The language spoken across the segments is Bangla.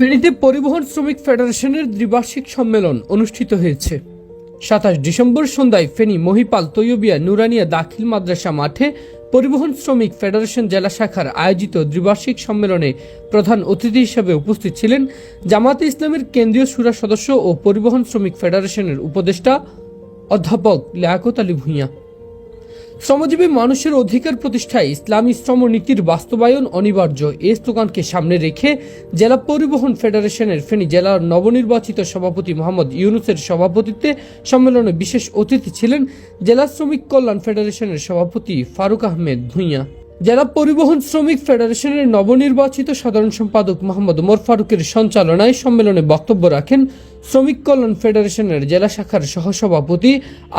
ফেনীতে পরিবহন শ্রমিক ফেডারেশনের দ্বিবার্ষিক সম্মেলন অনুষ্ঠিত হয়েছে। সাতাশ ডিসেম্বর সন্ধ্যায় ফেনী, মহিপাল, তৈয়বিয়া, নুরানিয়া দাখিল মাদ্রাসা মাঠে পরিবহন শ্রমিক ফেডারেশন জেলা শাখার আয়োজিত দ্বিবার্ষিক সম্মেলনে প্রধান অতিথি হিসেবে উপস্থিত ছিলেন জামাতে ইসলামের কেন্দ্রীয় সুরা সদস্য ও পরিবহন শ্রমিক ফেডারেশনের উপদেষ্টা অধ্যাপক লিয়াকত আলী ভূঁইয়া। শ্রমজীবী মানুষের অধিকার প্রতিষ্ঠায় ইসলামী শ্রম নীতির বাস্তবায়ন অনিবার্য। এ স্লোগানকে সামনে রেখে জেলা পরিবহন ফেডারেশনের ফেনী জেলার নবনির্বাচিত সভাপতি মোহাম্মদ ইউনুসের সভাপতিত্বে সম্মেলনে বিশেষ অতিথি ছিলেন জেলা শ্রমিক কল্যাণ ফেডারেশনের সভাপতি ফারুক আহমেদ ভূঁইয়া। জেলা পরিবহন শ্রমিক ফেডারেশনের নবনির্বাচিত সাধারণ সম্পাদক মোহাম্মদ ওমর ফারুকের সঞ্চালনায় সম্মেলনে বক্তব্য রাখেন শ্রমিক কল্যাণ ফেডারেশনের জেলা শাখার সহসভাপতি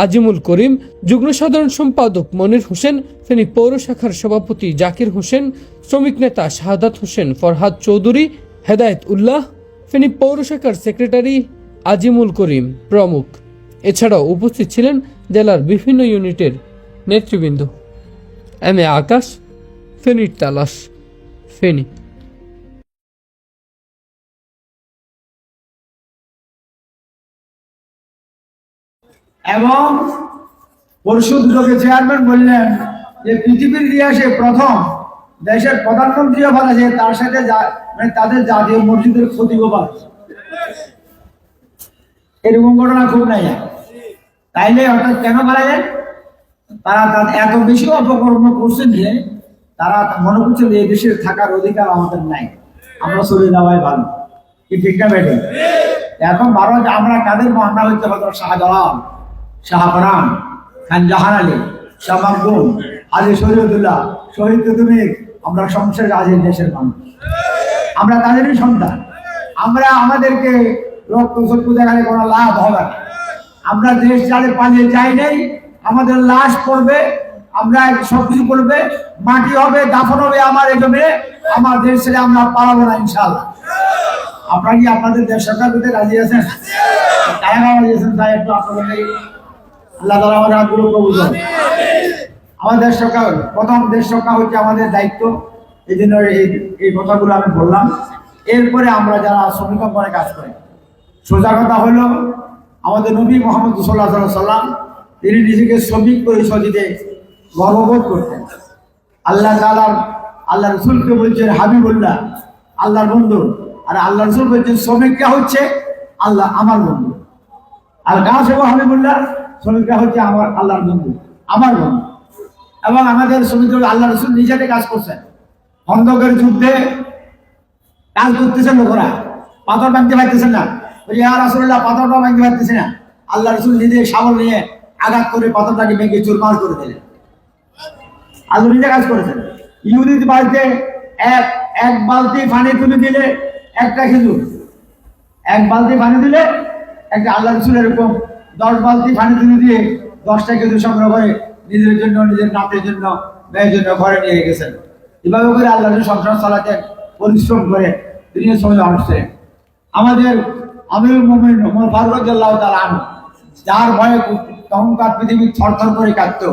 আজিমুল করিম, যুগ্ম সাধারণ সম্পাদক মনির হোসেন, ফেনী পৌর শাখার সভাপতি জাকির হোসেন, শ্রমিক নেতা শাহাদাত হোসেন ফরহাদ চৌধুরী, হেদায়েত উল্লাহ, ফেনী পৌর শাখার সেক্রেটারি আজিমুল করিম প্রমুখ। এছাড়াও উপস্থিত ছিলেন জেলার বিভিন্ন ইউনিটের নেতৃবৃন্দ। এম এ আকাশ ফেনীর তালাশ, ফেনী। এবং দুটোকে চেয়ারম্যান বললেন যে পৃথিবীর ইতিহাসে প্রথম দেশের প্রধানমন্ত্রী বলা যে তার সাথে মানে তাদের জাতীয় মসজিদের ক্ষতি বাড়ছে এরকম ঘটনা খুব নাই। তাইলে হঠাৎ কেন মারা যায় তারা এত বেশি অপকর্ম করছেন যে তারা মনে করছে যে এই দেশের থাকার অধিকার আমাদের নাই। আমরা চলে যাওয়াই ভালো। কি ঠিক না বেটে? এখন বারো আমরা কাদের মহানা হইতে হজরত শাহজালাল শাহপরান খান জাহান আলী, শাহ মাকদুম আলী শহীদুল্লাহ, শহীদ তুমি, আমরা সংসারে আজের দেশের মানুষ। আমরা তাদেরই সন্তান। আমরা আমাদেরকে রক্ত চক্ষু দেখালে কোনো লাভ হবে না। আমরা দেশ চালে পালিয়ে যাই নাই, আমাদের লাশ পড়বে আমরা সব কিছু করবে, মাটি হবে, দাফন হবে আমার এখানে আমার দেশ ছেড়ে আমরা পালাবো না ইনশাল্লাহ আপনারা কি আপনাদের দেশ সরকার দিতে রাজি আছেন? কারা রাজি আছেন, তাই একটু আপনাদের আল্লাহ তালা আমাদের হাতগুলো কবুল। আমাদের দেশ সরকার, প্রথম দেশ সরকার হচ্ছে আমাদের দায়িত্ব। এই জন্য এই এই কথাগুলো আমি বললাম। এরপরে আমরা যারা শ্রমিক অঙ্গনে কাজ করি, সোজা কথা হলো, আমাদের নবী মোহাম্মদ সাল্লাহ সাল্লাম তিনি নিজেকে শ্রমিক পরিচয় দিতে গর্ববোধ করতেন। আল্লাহ তালার আল্লাহ রসুলকে বলছেন, হাবিবুল্লাহ, আল্লাহর বন্ধু। আর আল্লাহ রসুল বলছেন শ্রমিকরা হচ্ছে? আল্লাহ, আমার বন্ধু। আর কাজ হব হাবিবুল্লাহ শ্রমিকরা হচ্ছে আমার, আল্লাহর বন্ধু, আমার বন্ধু। এবং আমাদের শ্রমিকরা আল্লাহ রসুল নিজেতে কাজ করছেন। খন্দকের যুদ্ধে কাজ করতেছেন লোকরা। পাথর ভাঙতে পারতেছেন না। ওই আর আসল্লাহ পাথরটা ভাঙতে পারতেছে না। আল্লাহ রসুল নিজে সাবল নিয়ে আঘাত করে পাথরটাকে ভেঙে চুরমার করে দিলেন। আল্লাহ নিজে কাজ করেছেন। ইহুদির বাড়িতে এক এক বালতি পানি তুলে দিলে একটা খেজুর। এক বালতি পানি দিলে একটা আল্লাহ রসুল এরকম দশ বালতি পানি তুলে দিয়ে দশটা খেজুর সংগ্রহ করে নিজের জন্য, নিজের নাতের জন্য, মেয়ের জন্য ঘরে নিয়ে গেছেন। এভাবে করে আল্লাহ সংসার চালাতেন পরিশ্রম করে তিনি সময় আসছেন আমাদের আমিরুল মোমিন ফারুক আল্লাহ যার ভয়ে তখনকার পৃথিবী থরথর করে কাঁদত।